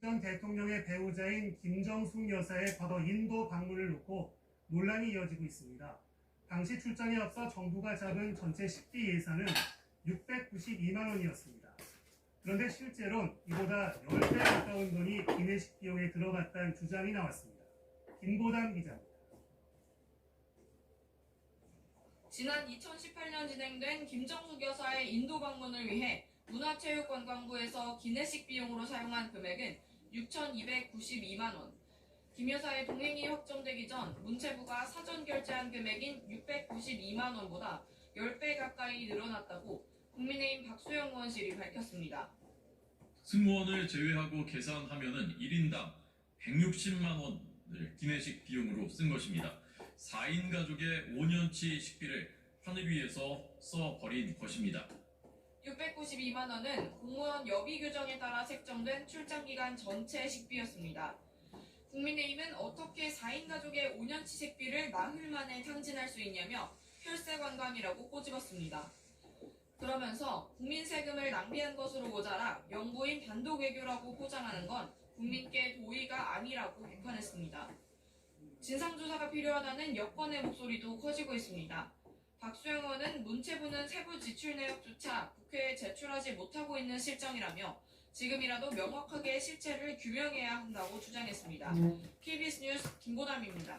전 대통령의 배우자인 김정숙 여사의 과거 인도 방문을 놓고 논란이 이어지고 있습니다. 당시 출장에 앞서 정부가 잡은 전체 식비 예산은 692만 원이었습니다. 그런데 실제로는 이보다 10배 가까운 돈이 기내식 비용에 들어갔다는 주장이 나왔습니다. 김보담 기자입니다. 지난 2018년 진행된 김정숙 여사의 인도 방문을 위해 문화체육관광부에서 기내식 비용으로 사용한 금액은 6,292만 원. 김 여사의 동행이 확정되기 전 문체부가 사전 결제한 금액인 692만 원보다 10배 가까이 늘어났다고 국민의힘 박수영 의원실이 밝혔습니다. 승무원을 제외하고 계산하면은 1인당 160만 원을 기내식 비용으로 쓴 것입니다. 4인 가족의 5년치 식비를 하늘 위에서 써버린 것입니다. 692만 원은 공무원 여비 규정에 따라 책정된 출장 기간 전체 식비였습니다. 국민의힘은 어떻게 4인 가족의 5년치 식비를 나흘 만에 탕진할 수 있냐며 혈세 관광이라고 꼬집었습니다. 그러면서 국민 세금을 낭비한 것으로 모자라 영부인 단독 외교라고 포장하는 건 국민께 도의가 아니라고 비판했습니다. 진상조사가 필요하다는 여권의 목소리도 커지고 있습니다. 박수영 의원은 문체부는 세부 지출 내역조차 국회에 제출하지 못하고 있는 실정이라며 지금이라도 명확하게 실체를 규명해야 한다고 주장했습니다. KBS 뉴스 김보담입니다.